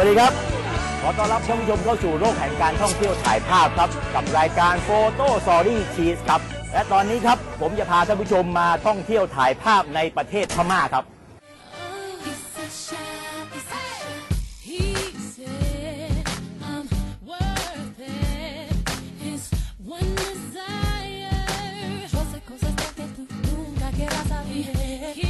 วัสดีครับ ขอต้อนรับท่านผู้ชมเข้าสู่โลกแห่งการท่องเที่ยวถ่ายภาพครับ กับรายการโฟโต้สอรี่ชีสครับ และตอนนี้ครับผมจะพาท่านผู้ชมมาท่องเที่ยวถ่ายภาพในประเทศพม่าครับ Yeah.